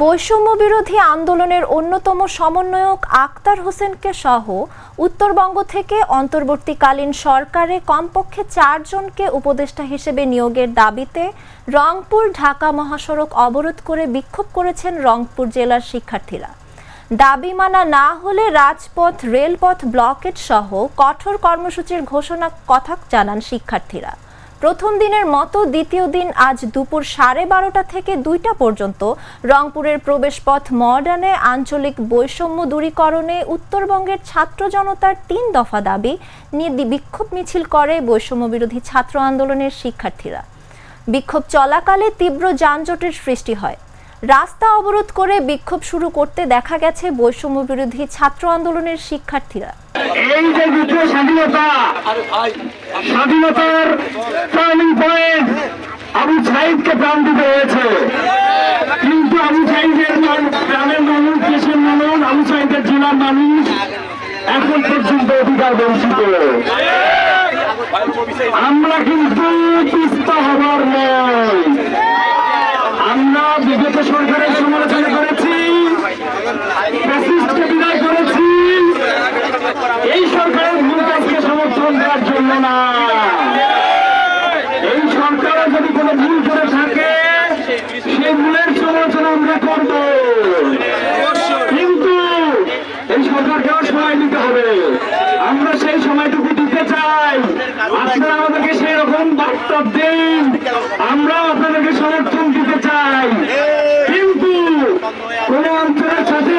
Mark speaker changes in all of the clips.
Speaker 1: বৈষম্য বিরোধী আন্দোলনের অন্যতম সমন্বয়ক আক্তার হোসেনকে সহ উত্তরবঙ্গ থেকে অন্তর্বর্তীকালীন সরকারে কমপক্ষে চারজনকে উপদেষ্টা হিসেবে নিয়োগের দাবিতে রংপুর ঢাকা মহাসড়ক অবরোধ করে বিক্ষোভ করেছেন রংপুর জেলার শিক্ষার্থীরা। দাবি মানা না হলে রাজপথ, রেলপথ ব্লকেট সহ কঠোর কর্মসূচির ঘোষণা কথা জানান শিক্ষার্থীরা। প্রথম দিনের মতো দ্বিতীয় দিন আজ দুপুর সাড়ে বারোটা থেকে দুইটা পর্যন্ত রংপুরের প্রবেশপথ মডার্নে আঞ্চলিক বৈষম্য দূরীকরণে উত্তরবঙ্গের ছাত্র জনতার তিন দফা দাবি। নিয়ে বিক্ষোভ মিছিল করে বৈষম্য বিরোধী ছাত্র আন্দোলনের শিক্ষার্থীরা। বিক্ষোভ চলাকালে তীব্র যানজটের সৃষ্টি হয়। রাস্তা অবরোধ করে বিক্ষোভ শুরু করতে দেখা গেছে বৈষম্য বিরোধী ছাত্র আন্দোলনের শিক্ষার্থীরা।
Speaker 2: এই যে দ্বিতীয় স্বাধীনতা, স্বাধীনতার আবু সাইদকে প্রাণ দিতে হয়েছে। কিন্তু আবু সাইদের গ্রামের মানুষ দেশের মানুষ আবু সাইদের জেলার মানুষ এখন পর্যন্ত অধিকার বঞ্চিত। আমরা কিন্তু পিস্তা হবার নয়। আমরা বিগত সরকারের সমালোচনা করেছি বিদায় করেছি। এই সরকারের ভুল কাজকে সমর্থন দেওয়ার জন্য না এই সরকার যদি কোনো ভুল করে থাকে সেই ভুলের সমালোচনা আমরা করব কিন্তু এই সরকারকেও সময় দিতে হবে। আমরা সেই সময়টুকু দিতে চাই। আপনারা আমাদেরকে সেই রকম বার্তা দিন। আমরা আপনাদেরকে সমর্থন দিতে চাই। কিন্তু কোন অঞ্চলের সাথে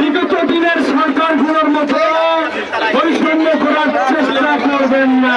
Speaker 2: বিগত দিনের সরকারগুলোর মতো বৈষম্য করার চেষ্টা করবেন না।